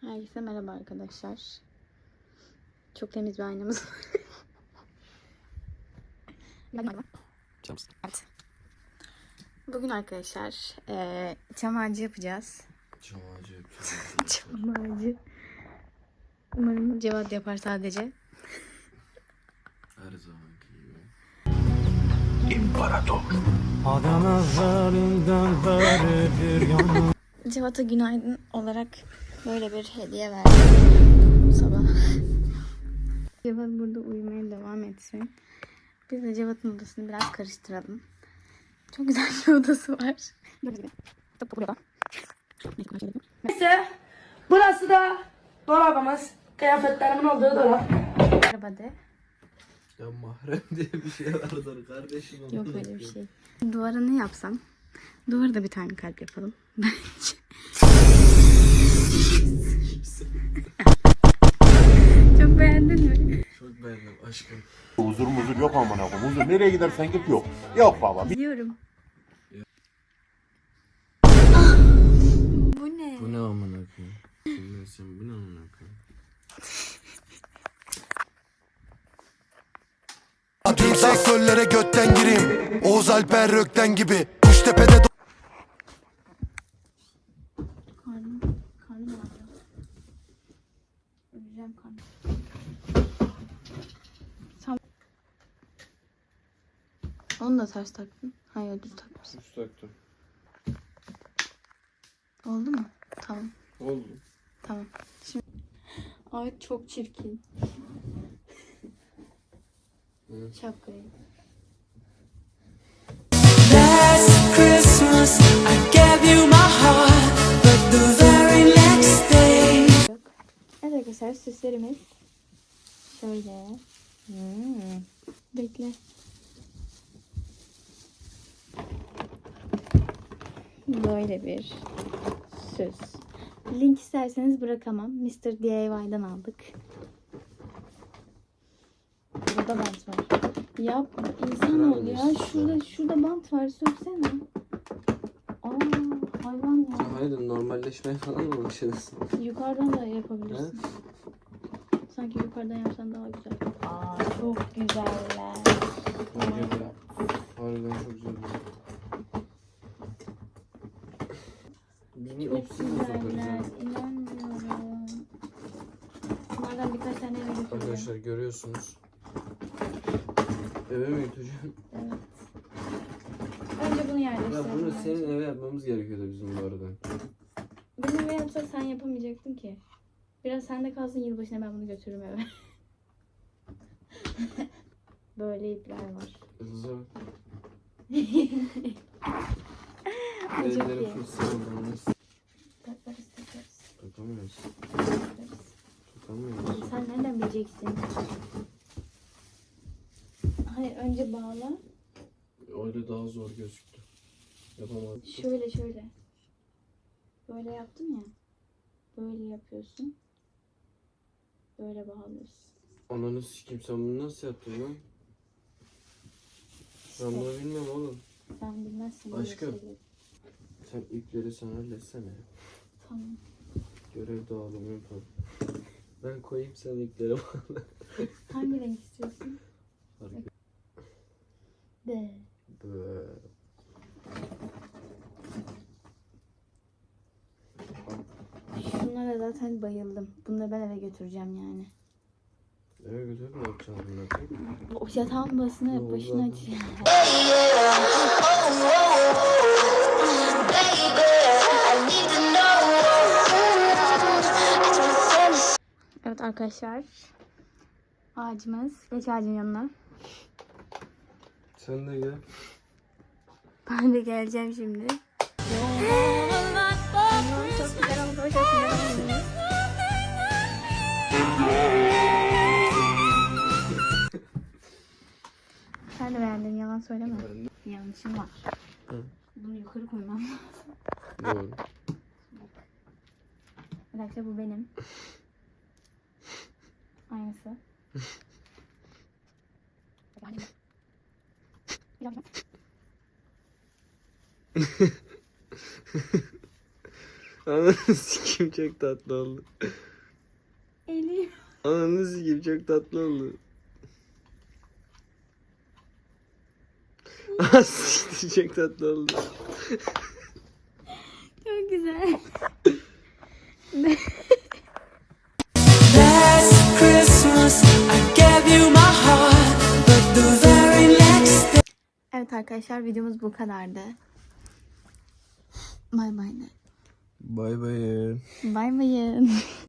Herkese merhaba arkadaşlar. Çok temiz bir aynamız var. Evet. Bugün arkadaşlar eee çam ağacı yapacağız. Çam ağacı yapacağız. Çam ağacı. Umarım Cevat yapar sadece. Her zamanki gibi. Adam evvelinden beri bir yana Cevat'a günaydın olarak böyle bir hediye verdim sabah. Cevat burada uyumaya devam etsin. Biz de Cevat'ın odasını biraz karıştıralım. Çok güzel bir odası var. Neyse burası da dolabımız. Kıyafetlerimin olduğu dolap. Merhaba de. Ya mahrem diye bir şey vardır kardeşim. Yok öyle bir şey. Duvara ne yapsam? Duvara da bir tane kalp yapalım. Bence. Aşkım. Huzur muzur yok amına koyayım. Huzur nereye gidersen git yok. Yok baba. Biliyorum. Bu ne? Bu ne amına koyayım? Şimdi sen bu ne amına koyayım? Tüm sektörlere götten gireyim Oğuz Alper Rökten gibi Kuştepe'de Karnım, Onu da ters taktın. Hayır düz takmışsın. Üst taktım. Oldu mu? Tamam. Oldu. Tamam. Şimdi... Ay çok çirkin. Şapkayı. Last Christmas I gave you my heart, but the very next day. Evet arkadaşlar süslerimiz şöyle. Hmm. Bekle. Böyle bir süs. Link isterseniz bırakamam. Mr. DIY'dan aldık. Burada bant var. Ya insan ol ya. Şurada şurada bant var. Söksene. Aa hayvan ya. Hayır normalleşmeye falan mı başladın? Yukarıdan da yapabilirsin. Sanki yukarıdan yapsan daha güzel. Aa çok güzeller. Bence de. Harbiden çok güzel. Niye Çok mu sokarız güzeller. ya? İnanmıyorum. Bunlardan birkaç tane eve götüreceğim. Arkadaşlar görüyorsunuz. Eve mi götüreceğim? Evet. Önce bunu Ya yerleştirelim. bunu bence. senin eve yapmamız gerekiyordu bizim bu arada. Benim eve yapsa sen yapamayacaktın ki. Biraz sende kalsın yılbaşına ben bunu götürürüm eve. Böyle ipler var. Bak. Ay, çok Ellerim iyi. Takarız takarız. Tutamıyoruz. Tutamıyoruz. Sen nereden bileceksin? Hayır önce bağla. Öyle daha zor gözüktü. Yapamadım. Şöyle şöyle. Böyle yaptım ya. Böyle yapıyorsun. Böyle bağlıyorsun. Ananı sikim sen bunu nasıl yaptın lan? Ben bunu bilmiyorum oğlum. sen bilmezsin Aşkım. Sen ipleri sen halletsene. Tamam. Görev dağılımı yapalım. Ben koyayım sen ipleri bağla. Hangi renk istiyorsun? Et- De. Bööö. Şunlara zaten bayıldım. Bunları ben eve götüreceğim yani. Eve götür ne yapacaksın bunları? O yatağın oldu başına açacağım. arkadaşlar. Ağacımız. Geç ağacın yanına. Sen de gel. Ben de geleceğim şimdi. çok güzel oldu. Çok güzel oldu. Sen de beğendin. Yalan söyleme. Yanlışım var. Hı. Bunu yukarı koymam lazım. Doğru. Arkadaşlar bu benim. Aynısı. Ananı sikim. çok tatlı oldu. Elim. Ananı sikeyim çok tatlı oldu. Siktir çok tatlı oldu. Çok güzel. Evet arkadaşlar videomuz bu kadardı. Bay bay. Bay bay. Bay bayın.